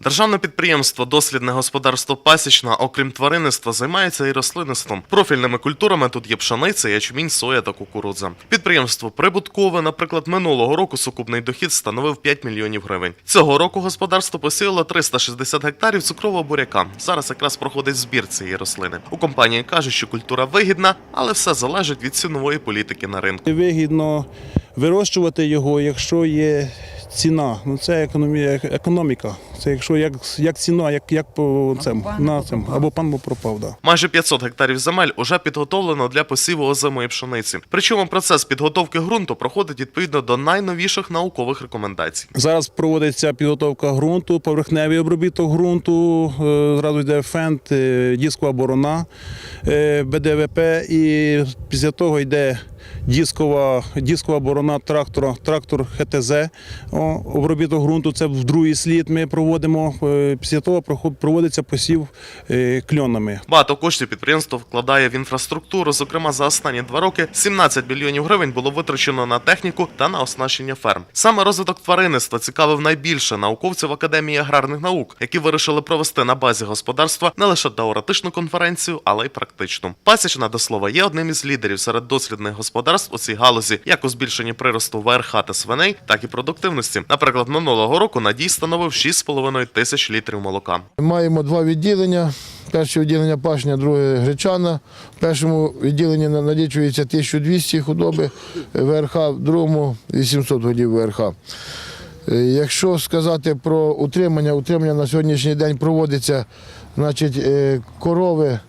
Державне підприємство Дослідне господарство Пасічна, окрім тваринництва, займається і рослинництвом. Профільними культурами тут є пшениця, ячмінь, соя та кукурудза. Підприємство прибуткове, наприклад, минулого року сукупний дохід становив 5 мільйонів гривень. Цього року господарство посіяло 360 гектарів цукрового буряка. Зараз якраз проходить збір цієї рослини. У компанії кажуть, що культура вигідна, але все залежить від цінової політики на ринку. Вигідно вирощувати його, якщо є ціна. Ну це економія, економіка. Це якщо як, як ціна, як, як по цим, на цим, або пан би пропав. Да. Майже 500 гектарів земель уже підготовлено для посіву озимої пшениці. Причому процес підготовки ґрунту проходить відповідно до найновіших наукових рекомендацій. Зараз проводиться підготовка ґрунту, поверхневий обробіток ґрунту, е, зразу йде фент, е, дискова борона, е, БДВП, і після того йде дискова, дискова борона трактора, трактор ХТЗ. Обробіток ґрунту це в другий слід ми проводимо. Е, Після того проводиться посів е, кльонами. Багато коштів підприємство вкладає в інфраструктуру. Зокрема, за останні два роки 17 мільйонів гривень було витрачено на техніку та на оснащення ферм. Саме розвиток тваринництва цікавив найбільше науковців Академії аграрних наук, які вирішили провести на базі господарства не лише теоретичну конференцію, але й практичну. Пасічна до слова є одним із лідерів серед дослідних господарств у цій галузі, як у збільшенні приросту ВРХ та свиней, так і продуктивності. Наприклад, минулого року надій становив 6,5 тисяч літрів молока. Маємо два відділення. Перше відділення пашня, друге гречана. В першому відділенні на- налічується 1200 худоби ВРХ, в другому 800 годів ВРХ. Е, Якщо сказати про утримання, утримання на сьогоднішній день проводиться, значить, е, корови, е,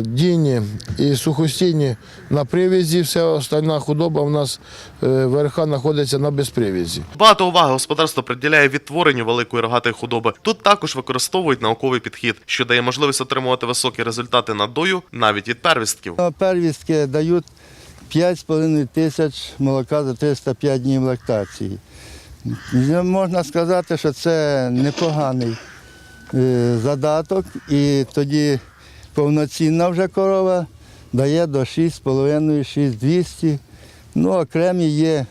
діні і сухостійні на привізі, вся остальна худоба у нас е, ВРХ знаходиться на безпривізі. Багато уваги господарство приділяє відтворенню великої рогатої худоби. Тут також використовують науковий підхід, що дає можливість отримувати високі результати надою навіть від первістків. Первістки дають 5,5 тисяч молока за 305 днів лактації. Можна сказати, що це непоганий е, задаток, і тоді повноцінна вже корова дає до 6,5-6,200. Ну, окремі є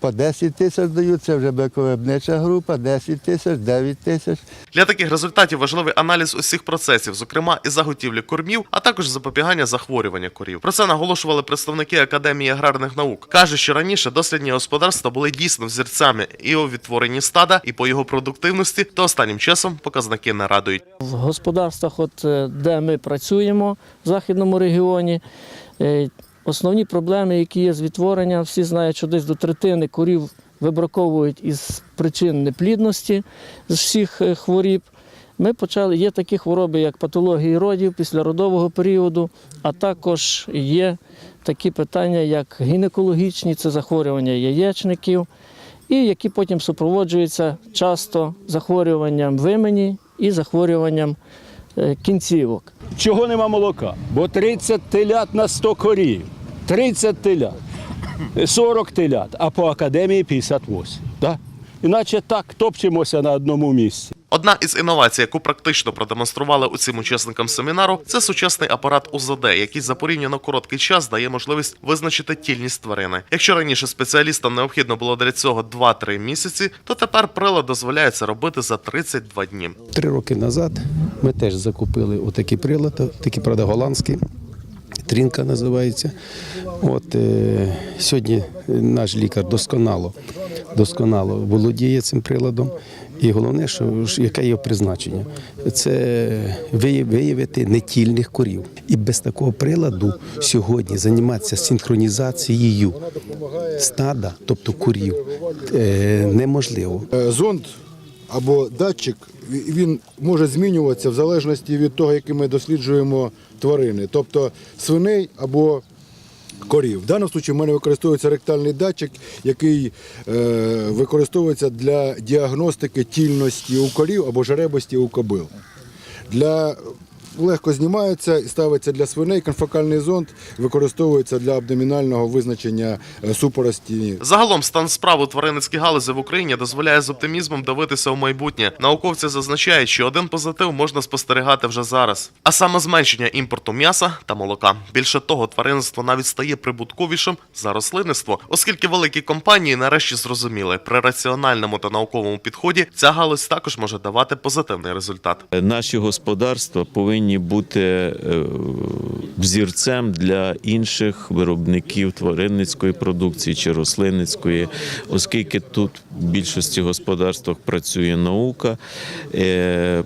по 10 тисяч дають, це вже бековебнича група, 10 тисяч, 9 тисяч. Для таких результатів важливий аналіз усіх процесів, зокрема і заготівлі кормів, а також запобігання захворювання корів. Про це наголошували представники Академії аграрних наук. Кажуть, що раніше дослідні господарства були дійсно взірцями і у відтворенні стада, і по його продуктивності, то останнім часом показники не радують. В господарствах, от, е, де ми працюємо в західному регіоні, е, основні проблеми, які є з відтворенням, всі знають, що десь до третини корів вибраковують із причин неплідності з всіх е, хворіб. Ми почали, є такі хвороби, як патології родів після родового періоду, а також є такі питання, як гінекологічні, це захворювання яєчників, і які потім супроводжуються часто захворюванням вимені і захворюванням е, кінцівок. Чого нема молока? Бо 30 телят на 100 корів. 30 телят. 40 телят, а по академії 58. Да? Іначе так топчемося на одному місці. Одна із інновацій, яку практично продемонстрували усім учасникам семінару, це сучасний апарат УЗД, який за порівняно короткий час дає можливість визначити тільність тварини. Якщо раніше спеціалістам необхідно було для цього 2-3 місяці, то тепер прилад дозволяє це робити за 32 дні. Три роки назад ми теж закупили отакий прилад, такий, правда, голландський. Трінка називається. От е, сьогодні наш лікар досконало, досконало володіє цим приладом. І головне, що яке його призначення, це виявити- виявити нетільних корів. І без такого приладу сьогодні займатися синхронізацією стада, тобто корів, е, неможливо. Е, Зонд або датчик він може змінюватися в залежності від того, які ми досліджуємо тварини, тобто свиней або корів. В даному випадку в мене використовується ректальний датчик, який е, використовується для діагностики тільності у корів або жеребості у кобил. Для легко знімається і ставиться для свиней. Конфокальний зонд використовується для абдомінального визначення е, супорості. Загалом стан справ у тваринницькій галузі в Україні дозволяє з оптимізмом дивитися у майбутнє. Науковці зазначають, що один позитив можна спостерігати вже зараз, а саме зменшення імпорту м'яса та молока. Більше того, тваринництво навіть стає прибутковішим за рослинництво, оскільки великі компанії нарешті зрозуміли, при раціональному та науковому підході ця галузь також може давати позитивний результат. Наші господарства повинні бути е, взірцем для інших виробників тваринницької продукції чи рослинницької, оскільки тут в більшості господарствах працює наука. е,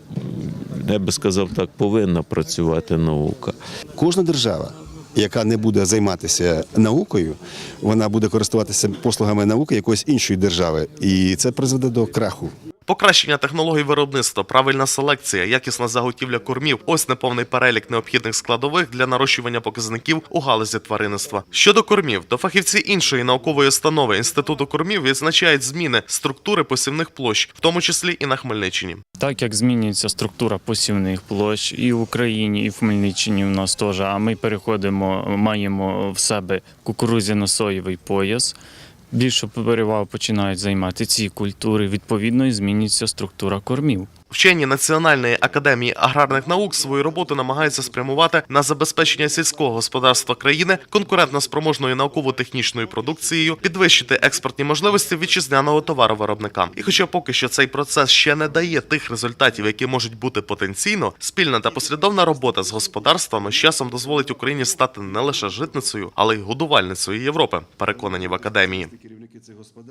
Я би сказав так, повинна працювати наука. Кожна держава, яка не буде займатися наукою, вона буде користуватися послугами науки якоїсь іншої держави, і це призведе до краху. Покращення технологій виробництва, правильна селекція, якісна заготівля кормів ось неповний перелік необхідних складових для нарощування показників у галузі тваринництва. Щодо кормів, то фахівці іншої наукової установи інституту кормів відзначають зміни структури посівних площ, в тому числі і на Хмельниччині. Так як змінюється структура посівних площ і в Україні, і в Хмельниччині в нас теж. А ми переходимо, маємо в себе кукурудзяно-соєвий пояс. Більше перевагу починають займати ці культури. Відповідно, і змінюється структура кормів. Вчені Національної академії аграрних наук свою роботу намагаються спрямувати на забезпечення сільського господарства країни конкурентно-спроможною науково-технічною продукцією, підвищити експортні можливості вітчизняного товаровиробника. І хоча поки що цей процес ще не дає тих результатів, які можуть бути потенційно, спільна та послідовна робота з господарствами з часом дозволить Україні стати не лише житницею, але й годувальницею Європи, переконані в академії.